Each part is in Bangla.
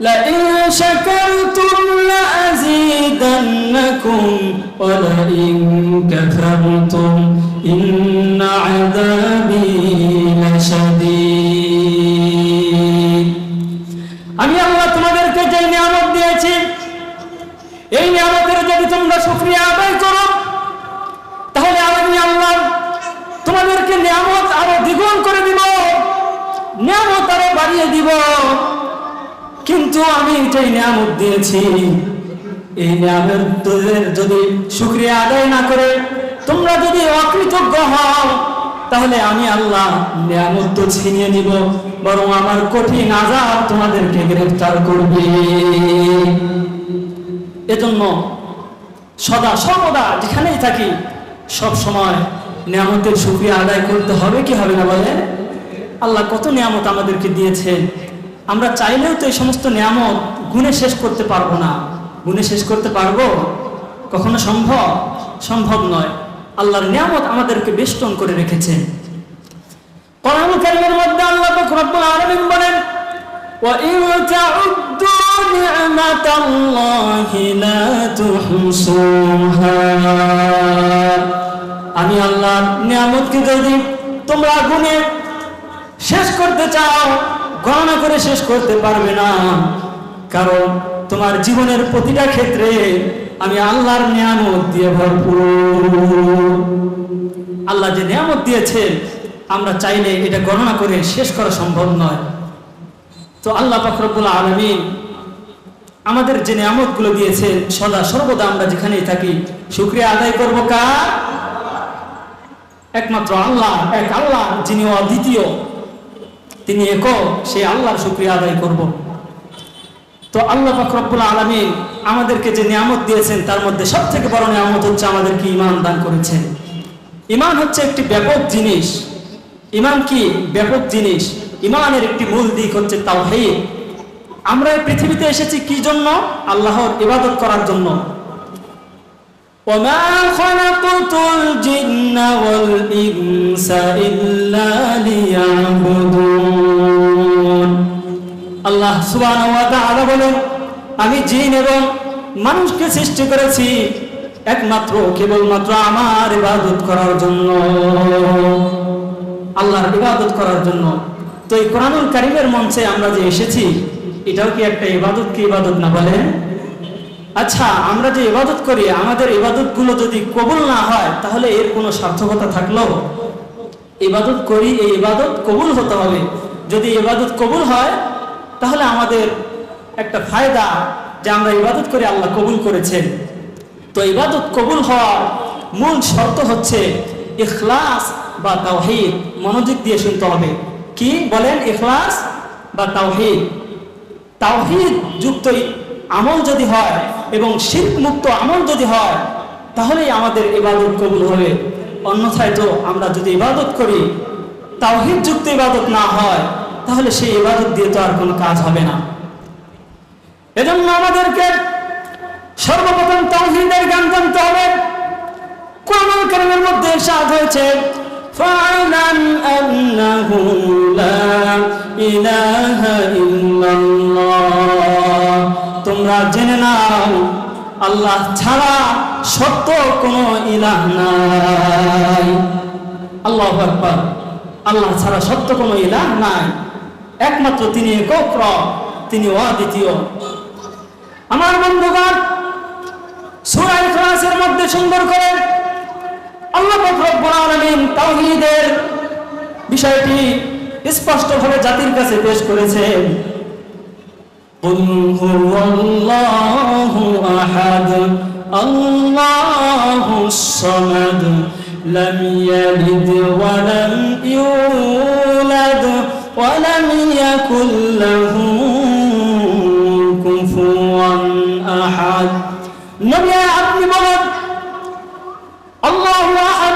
لئن شكرتم لأزيدنكم ولئن كفرتم إن عذابي কিন্তু আমি এটাই নিয়ামত দিয়েছি। এই নিয়ামতের যদি শুক্রিয়া আদায় না করে, তোমরা যদি অকৃতজ্ঞ হও, তাহলে আমি আল্লাহ নিয়ামত তো ছিনিয়ে নিব, বরং আমার কঠিন আজাব তোমাদেরকে গ্রেফতার করবে। এজন্য সদা সর্বদা যেখানেই থাকি, সব সময় নিয়ামতের শুক্রিয়া আদায় করতে হবে, কি হবে না বলে আল্লাহ কত নিয়ামত আমাদেরকে দিয়েছেন। আমরা চাইলেও তো এই সমস্ত নিয়ামত গুণে শেষ করতে পারবো না গুণে শেষ করতে পারবো কখনো সম্ভব সম্ভব নয় আল্লাহর নিয়ামত আমাদেরকে বেষ্টন করে রেখেছেন কোরআন কারিমের মধ্যে আল্লাহ পাক রব্বুল আলামিন বলেন وَإِن تَعُدُّوا نِعْمَةَ اللَّهِ لَا تُحْصُوهَا আমি আল্লাহর নিয়ামতকে যদি তোমরা গুণে শেষ করতে চাও গণনা করে শেষ করতে পারবে না। কারণ তোমার জীবনের প্রতিটা ক্ষেত্রে আমি আল্লাহর নিয়ামত দিয়ে ভরপুর। আল্লাহ যে নিয়ামত দিয়েছেন আমরা চাইলে এটা গণনা করে শেষ করা সম্ভব নয়। তো আল্লাহ পাকরবুল আলমিন আমাদের যে নিয়ামতগুলো দিয়েছেন সদা সর্বদা আমরা যেখানেই থাকি, শুক্রিয়া আদায় করব কার? একমাত্র আল্লাহ, এক আল্লাহ যিনি অদ্বিতীয়। তিনি একক সেই আল্লাহর শুক্রিয়া আদায় করব তো আল্লাহ ফখরবুল আলমিন আমাদেরকে যে নিয়ামত দিয়েছেন তার মধ্যে সব থেকে বড় নিয়ামত হচ্ছে আমাদেরকে ইমান দান করেছেন ইমান হচ্ছে একটি ব্যাপক জিনিস ইমান কি ব্যাপক জিনিস ইমানের একটি মূল দিক হচ্ছে তাও আমরা এই পৃথিবীতে এসেছি কি জন্য আল্লাহর ইবাদত করার জন্য وما خلقت الجن والإنس إلا ليعبدون আল্লাহ আমি জিন এবং মানুষকে সৃষ্টি করেছি একমাত্র, কেবলমাত্র আমার ইবাদত করার জন্য। আল্লাহর ইবাদত করার জন্য। তো এই কোরআনুল কারিমের মঞ্চে আমরা যে এসেছি, এটাও কি একটা ইবাদত কি ইবাদত না বলে আচ্ছা আমরা যে ইবাদত করি, আমাদের ইবাদতগুলো যদি কবুল না হয়, তাহলে এর কোনো সার্থকতা থাকল? ইবাদত করি, এই ইবাদত কবুল হতে হবে। যদি ইবাদত কবুল হয় তাহলে আমাদের একটা ফায়দা যে আমরা ইবাদত করে আল্লাহ কবুল করেছেন। তো ইবাদত কবুল হওয়ার মূল শর্ত হচ্ছে ইখলাস বা তাওহিদ। মনোযোগ দিয়ে শুনতে হবে। কি বলেন? ইখলাস বা তাওহিদ। তাওহিদ যুক্ত আমল যদি হয় এবং শিল্প মুক্ত আমল যদি হয়, তাহলেই আমাদের ইবাদত কবুল হবে। অন্যথায় তো আমরা যদি ইবাদত করি, তাওহিদ যুক্ত ইবাদত না হয় তাহলে সেই ইবাদত দিয়ে তো আর কোনো কাজ হবে না এজন্য আমাদেরকে সর্বপ্রথম তাওহিদের জ্ঞান জানতে হবে কোরআন কারিমের মধ্যে সাদ হয়েছে فاعلم أنه لا إله إلا الله তোমরা জেনে নাও আল্লাহ ছাড়া সত্য কোনো ইলাহ নাই আল্লাহ আকবার আল্লাহ ছাড়া সত্য কোনো ইলাহ নাই একমাত্র তিনি একক রব, তিনি অদ্বিতীয় আমার বন্ধুগণ সূরা ইখলাসের মধ্যে সুন্দর করে আল্লাহ পাক রব্বুল আলামিন তাওহীদের বিষয়টি স্পষ্টভাবে জাতির কাছে পেশ করেছেন قل هو الله أحد الله الصمد لم يلد ولم يولد ولم يكن له كفوا أحد নবী আপনি বলেন আল্লাহু আহাদ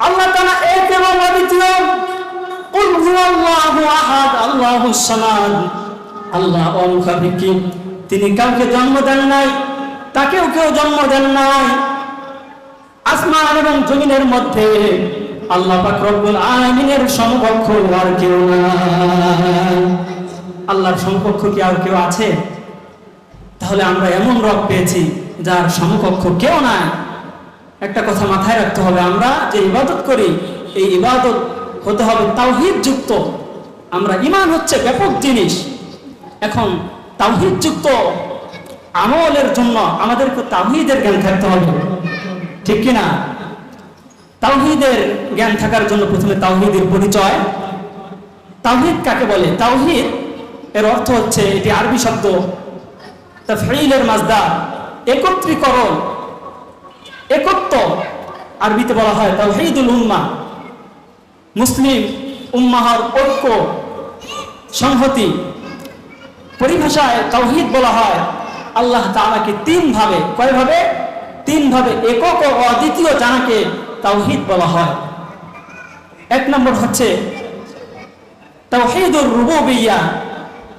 আল্লাহ তাআলা এক এবং অদ্বিতীয় কুল হুয়াল্লাহু আহাদ আল্লাহুস সামাদ আল্লাহ অমুখাভিজ্ঞ তিনি কাউকে জন্ম দেন নাই তাকেও কেউ জন্ম দেন নাই আসমান এবং জমিনের মধ্যে আল্লাহ পাক রব্বুল আলামিনের সমকক্ষ আর কেউ নাই আল্লাহর সমকক্ষ কি আর কেউ আছে? তাহলে আমরা এমন রব পেয়েছি যার সমকক্ষ কেউ নাই। একটা কথা মাথায় রাখতে হবে, আমরা যে ইবাদত করি, এই ইবাদত হতে হবে তাওহিদ যুক্ত আমরা ইমান হচ্ছে ব্যাপক জিনিস। এখন তাওহিদ যুক্ত আমলের জন্য আমাদেরকে তাওহিদের জ্ঞান থাকতে হবে। ঠিক কিনা? তাওহিদের জ্ঞান থাকার জন্য প্রথমে তাওহিদের পরিচয়। তাওহিদ কাকে বলে? তাওহিদ এর অর্থ হচ্ছে এটি আরবি শব্দ তাফঈলের মাজদার একত্রীকরণ। একত্ব আরবিতে বলা হয় তাওহীদুল উম্মাহ মুসলিম উম্মাহর ঐক্য, সংহতি। পরিভাষায় তাওহীদ বলা হয় আল্লাহ তাআলাকে তিন ভাবে কয় ভাবে তিন ভাবে একক ও অদ্বিতীয় জানাকে তাওহীদ বলা হয়। এক নম্বর হচ্ছে, তাওহীদুর রুবুবিয়্যা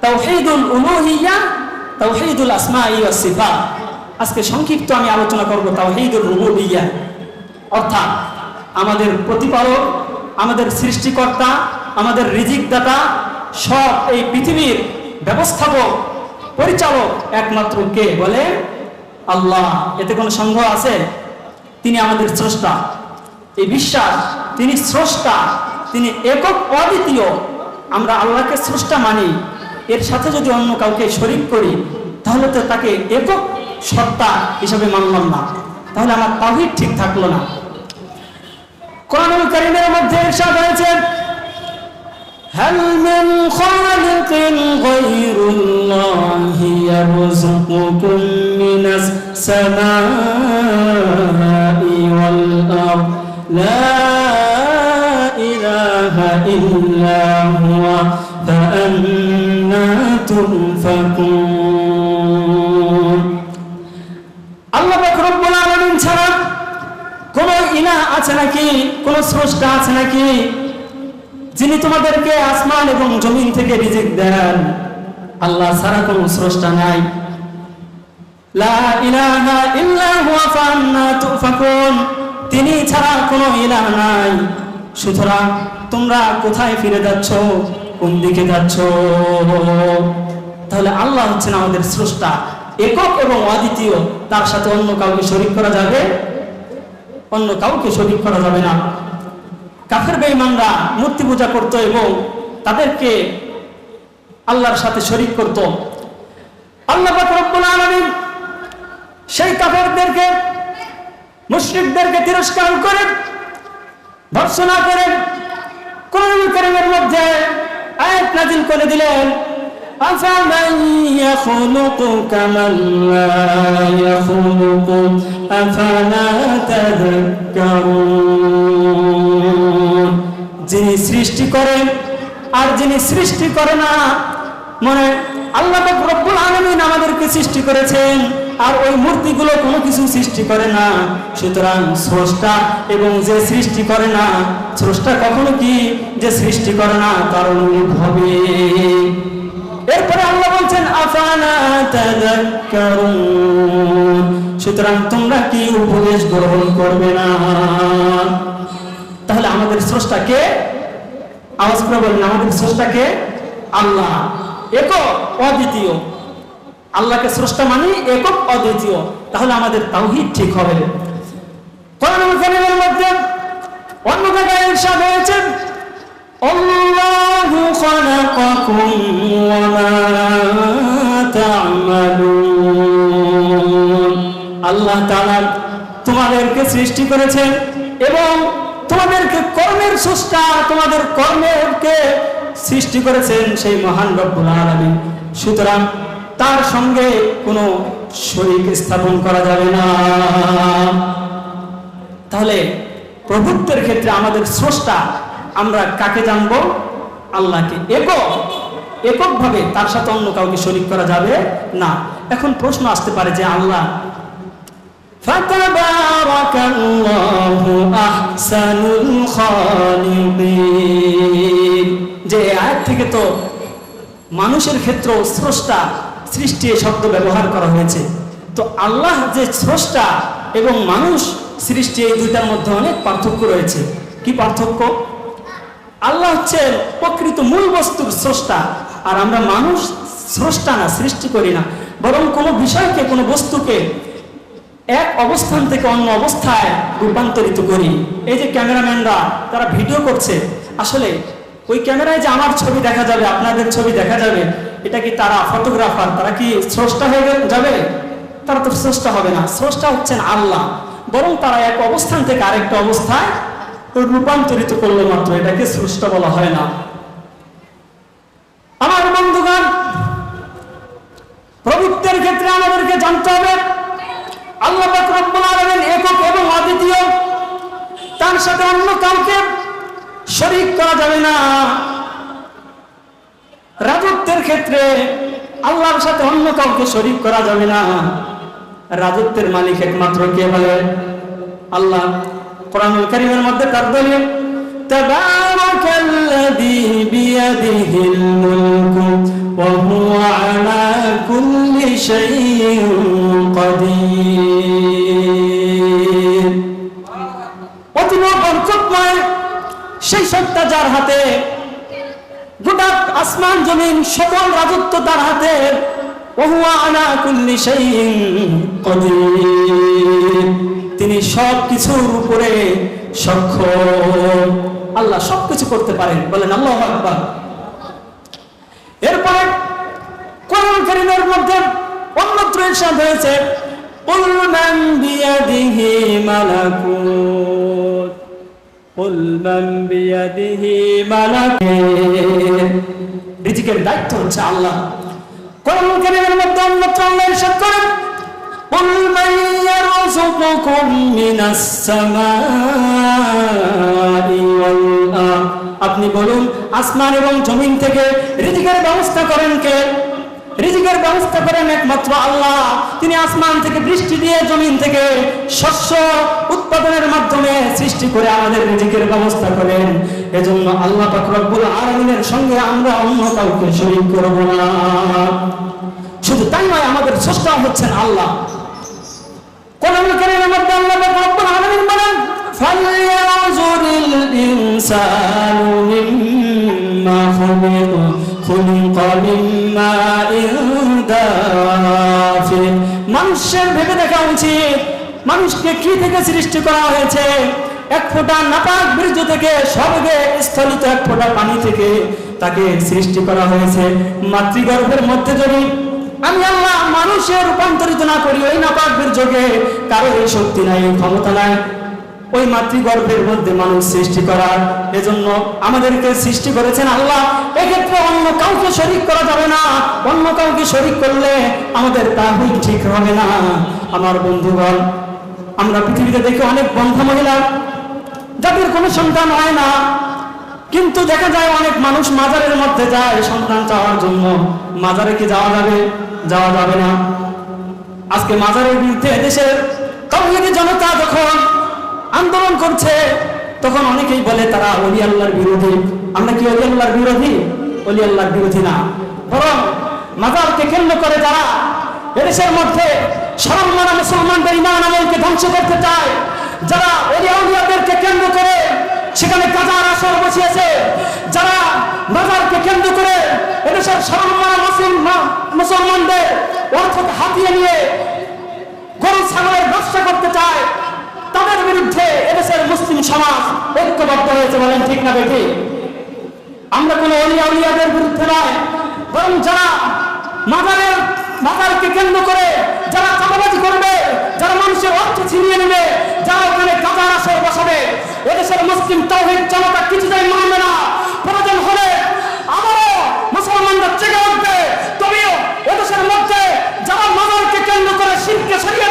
তাওহীদুল উলুহিয়্যা তাওহীদুল আসমাই ওয়াস সিফাত আজকে সংক্ষিপ্ত আমি আলোচনা করব তাওহীদুর রুবুবিয়্যা অর্থাৎ আমাদের প্রতিপালক, আমাদের সৃষ্টিকর্তা, আমাদের রিজিক দাতা সব এই পৃথিবীর ব্যবস্থাপক, পরিচালক একমাত্র কে বলে? আল্লাহ। এতে কোনো সন্দেহ আছে? তিনি আমাদের স্রষ্টা। এই বিশ্বাস তিনি স্রষ্টা তিনি একক অদ্বিতীয় আমরা আল্লাহকে স্রষ্টা মানি এর সাথে যদি অন্য কাউকে শরিক করি তাহলে তো তাকে একক সত্তা হিসাবে মানলাম না তাহলে আমার তাহিদ ঠিক থাকলো না কোরআনুল কারীমের মধ্যে ইরশাদ হয়েছে هل من خالق غير الله يرزقكم من السماء والأرض لا إله إلا هو فأنا تؤفكون আল্লাহ পাক রব্বুল আলামিন ছাড়া কোন ইলা আছে নাকি কোন স্রষ্টা আছে নাকি যিনি তোমাদেরকে আসমান এবং জমিন থেকে রিজিক দেন আল্লাহ ছাড়া কোন স্রষ্টা নাই লা ইলাহা ইল্লা হুয়া ফান্না তুফাকুন তিনি ছাড়া কোনো ইলাহ নাই। সুতরাং তোমরা কোথায় ফিরে যাচ্ছ? কোন দিকে যাচ্ছ? তাহলে আল্লাহ হচ্ছেন আমাদের স্রষ্টা, একক এবং অদ্বিতীয়। তার সাথে অন্য কাউকে শরিক করা যাবে? অন্য কাউকে শরিক করা যাবে না। কাফের বেঈমানরা মূর্তি পূজা করত এবং তাদেরকে আল্লাহর সাথে শরিক করত। আল্লাহ রব্বুল আলামিন সেই কাফেরদেরকে মুশরিকদেরকে তিরস্কার করে ভর্সনা করে কোরআন কারীমের মধ্যে আয়াত নাযিল করে দিলেন أفمن يخلق كمن لا يخلق أفلا تذكرون যিনি সৃষ্টি করেন আর যিনি সৃষ্টি করে না মানে আল্লাহ রব্বুল আলামিন আমাদেরকে সৃষ্টি করেছেন, আর ওই মূর্তিগুলো কোনো কিছু সৃষ্টি করে না। সুতরাং স্রষ্টা এবং যে সৃষ্টি করে না, স্রষ্টা কখনো কি যে সৃষ্টি করে না অনুরূপ হবে। এরপরে আল্লাহ বলছেন আফানা সুতরাং তোমরা কি উপদেশ গ্রহণ করবে না? তাহলে আমাদের স্রষ্টাকে আওয়াজ করে বলেন, আমাদের স্রষ্টাকে আল্লাহ। একক, অদ্বিতীয়। আল্লাহকে স্রষ্টা মানে একক, অদ্বিতীয়। তাহলে আমাদের তাওহিদ ঠিক হবে। মধ্যে অন্য জায়গায় আল্লাহ তোমাদেরকে সৃষ্টি করেছেন এবং তোমাদেরকে কর্মের সুস্থা তোমাদের কর্মকে সৃষ্টি করেছেন সেই মহান রব্বুল আলমী সুতরাং তার সঙ্গে কোনো শরিক স্থাপন করা যাবে না। তাহলে প্রভুত্বের ক্ষেত্রে আমাদের স্রষ্টা আমরা কাকে জানব? আল্লাহকে। একক, এককভাবে তার সাথে অন্য কাউকে শরিক করা যাবে না। এখন প্রশ্ন আসতে পারে যে আল্লাহ আহসানুল খালিকিন। যে এই আয়াত থেকে তো মানুষের ক্ষেত্রেও স্রষ্টা সৃষ্টি শব্দ ব্যবহার করা হয়েছে। তো আল্লাহ যে স্রষ্টা এবং মানুষ সৃষ্টি এই দুইটার মধ্যে অনেক পার্থক্য রয়েছে। কি পার্থক্য? আল্লাহ হচ্ছেন প্রকৃত মূল বস্তুর স্রষ্টা, আর আমরা মানুষ স্রষ্টা না, সৃষ্টি করি না। বরং কোনো বিষয়কে, কোনো বস্তুকে এক অবস্থান থেকে অন্য অবস্থায় রূপান্তরিত করি। এই যে ক্যামেরাম্যানরা, তারা ভিডিও করছে, আসলে ওই ক্যামেরায় যে আমার ছবি দেখা যাবে, আপনাদের ছবি দেখা যাবে, এটা কি তারা ফটোগ্রাফার? তারা কি স্রষ্টা হয়ে যাবে? তারা তো স্রষ্টা হবে না। স্রষ্টা হচ্ছেন আল্লাহ। বরং তারা এক অবস্থান থেকে আরেকটা অবস্থায় রূপান্তরিত করল মাত্র। এটাকে স্রষ্টা বলা হয় না। আমার বন্ধুগণ, প্রভুত্বের ক্ষেত্রে আমাদেরকে জানতে হবে, আল্লাহ একক এবং অদ্বিতীয় তার সাথে অন্য কাউকে শরিক করা যাবে না। রাজত্বের ক্ষেত্রে আল্লাহর সাথে অন্য কাউকে শরিক করা যাবে না। রাজত্বের মালিক একমাত্র কে বলে আল্লাহ কোরআনুল কারীমের মধ্যে তার দলিল তাবারাকাল্লাযী বিয়াদিহিল মুলকু ওয়া হুয়া আলা কুল্লি শাইইন সত্তা যার হাতে, গোটা আসমান জমিন সকল রাজত্ব তার হাতে তিনি সব কিছুর উপরে সক্ষ আল্লাহ সবকিছু করতে পারেন। বলেন, আল্লাহ আকবর। এরপরে কোরআন করিমের মধ্যে অন্যত্র হিসাব হয়েছে কুল্লু রিজিকের দায়িত্ব হচ্ছে আল্লাহ কোরআন কারীমের মধ্যে অন্যত্র আল্লাহ ইরশাদ করেন قل من يرزقكم من السماء والأرض আপনি বলুন আসমান এবং জমিন থেকে রিজিকের ব্যবস্থা করেন কে রিজিকের ব্যবস্থা করেন একমাত্র আল্লাহ। তিনি আসমান থেকে বৃষ্টি দিয়ে জমিন থেকে শস্য উৎপাদনের মাধ্যমে সৃষ্টি করে আমাদের রিজিকের ব্যবস্থা করেন। এজন্য আল্লাহ রব্বুল আলামিনের সঙ্গে আমরা অন্য কাউকে শরীক করব না। শুধু তাই নয়, আমাদের স্রষ্টা হচ্ছেন আল্লাহ। কোরআন আল্লাহ মিন মানুষের ভেবে দেখা উচিত, মানুষকে কি থেকে সৃষ্টি করা হয়েছে? এক ফোঁটা নাপাক বীর্য থেকে সবগে স্থলিত এক ফোঁটা পানি থেকে তাকে সৃষ্টি করা হয়েছে। মাতৃগর্ভের মধ্যে যদি আমি আল্লাহ মানুষের রূপান্তরিত না করি, ওই নাপাক বীর্যকে কারও এই শক্তি নাই, ক্ষমতা নাই। ওই মাতৃগর্ভের মধ্যে মানুষ সৃষ্টি করার এজন্য আমাদেরকে সৃষ্টি করেছেন আল্লাহ। এক্ষেত্রে অন্য কাউকে শরিক করা যাবে না। অন্য কাউকে শরিক করলে আমাদের তাহিদ ঠিক হবে না। আমার বন্ধুগণ, আমরা পৃথিবীতে দেখি অনেক বন্ধা মহিলা, যাদের কোনো সন্তান হয় না। কিন্তু দেখা যায় অনেক মানুষ মাজারের মধ্যে যায় সন্তান চাওয়ার জন্য। মাজারে কি যাওয়া যাবে? যাওয়া যাবে না। আজকে মাজারের বিরুদ্ধে দেশের তৌহিদি জনতা যখন আন্দোলন করছে। তখন অনেকেই বলে, তারা অলি আল্লাহর বিরোধী। আমরা কি অলি আল্লাহর বিরোধী? অলি আল্লাহর বিরোধী না। বরং মাজারকে কেন্দ্র করে যারা এদেশের মধ্যে সরলমানা মুসলমানদের ইমান আমলকে ধ্বংস করতে চায়, যারা অলি আউলিয়াদেরকে কেন্দ্র করে সেখানে কাজার আসর বসিয়েছে, যারা মাজারকে কেন্দ্র করে এদেশের সরলমানা মুসলমান মুসলমানদের অর্থকে হাতিয়ে নিয়ে গরু, ছাগলের ব্যবসা করতে চায় তাদের বিরুদ্ধে এদেশের মুসলিম সমাজ ঐক্যবদ্ধ হয়েছে বলেন ঠিক না বেঠি? আমরা কোনো অলিয়া উলিয়াদের বিরুদ্ধে নয়, বরং যারা মাজারের, মাজারকে কেন্দ্র করে যারা চাঁদাবাজি করবে, যারা মানুষের অর্থ ছিনিয়ে নেবে, যারা ওখানে কাজার আসর বসাবে, এদেশের মুসলিম তৌহিদ জনতা কিছুতেই মানবে না। প্রয়োজন হলে আবারও মুসলমানরা জেগে উঠবে। তবেও এদেশের মধ্যে যারা মাদারকে কেন্দ্র করে শিবকে সরিয়ে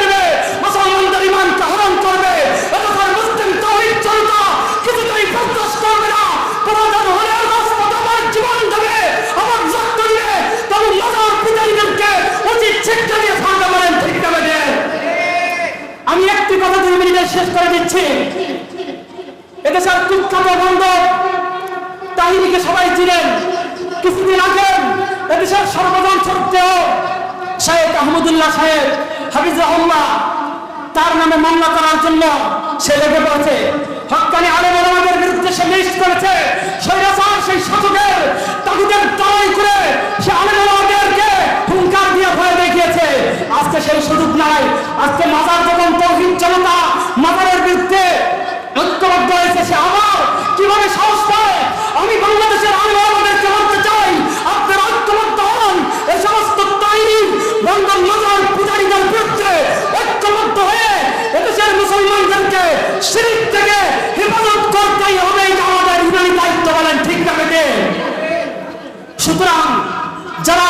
ছিলেন কিছুদিন আগে এদেশের সর্বজন সত্ত্বেও শাহেদ আহমদুল্লাহ সাহেব, হাফিজ রহম্মা, তার নামে মামলা করার জন্য সে লেগে পড়েছে। হকানি আলম আলমের বিরুদ্ধে সে লিস্ট করেছে। স্বৈরাচার সেই শাসকের করে সে আলম আলমদেরকে হুঙ্কার দিয়ে ভয় দেখিয়েছে। আজকে সেই সুযোগ নাই, আজকে মাজার যারা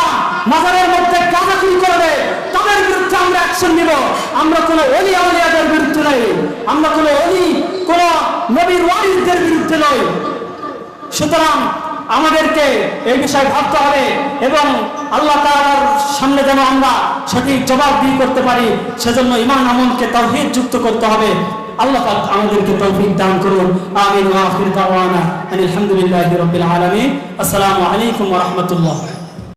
মাজারের মধ্যে গাঁজাখুরি করবে, তাদের বিরুদ্ধে আমরা অ্যাকশন নিব। আমরা কোনো অলি আউলিয়াদের বিরুদ্ধে নই। আমরা কোনো অলি, কোনো নবীর ওয়ারিসদের বিরুদ্ধে নই। সুতরাং আমাদেরকে এই বিষয়ে ভাবতে হবে এবং আল্লাহ তাআলার সামনে যেন আমরা সঠিক জবাব দিয়ে করতে পারি, সেজন্য ইমান আমলকে তাওহীদ যুক্ত করতে হবে। আল্লাহ পাক আমাদেরকে তৌফিক দান করুন। আমিন ওয়া আখির দাওয়ানা আলহামদুলিল্লাহি রাব্বিল আলামিন। আসসালামু আলাইকুম ওয়া রাহমাতুল্লাহ।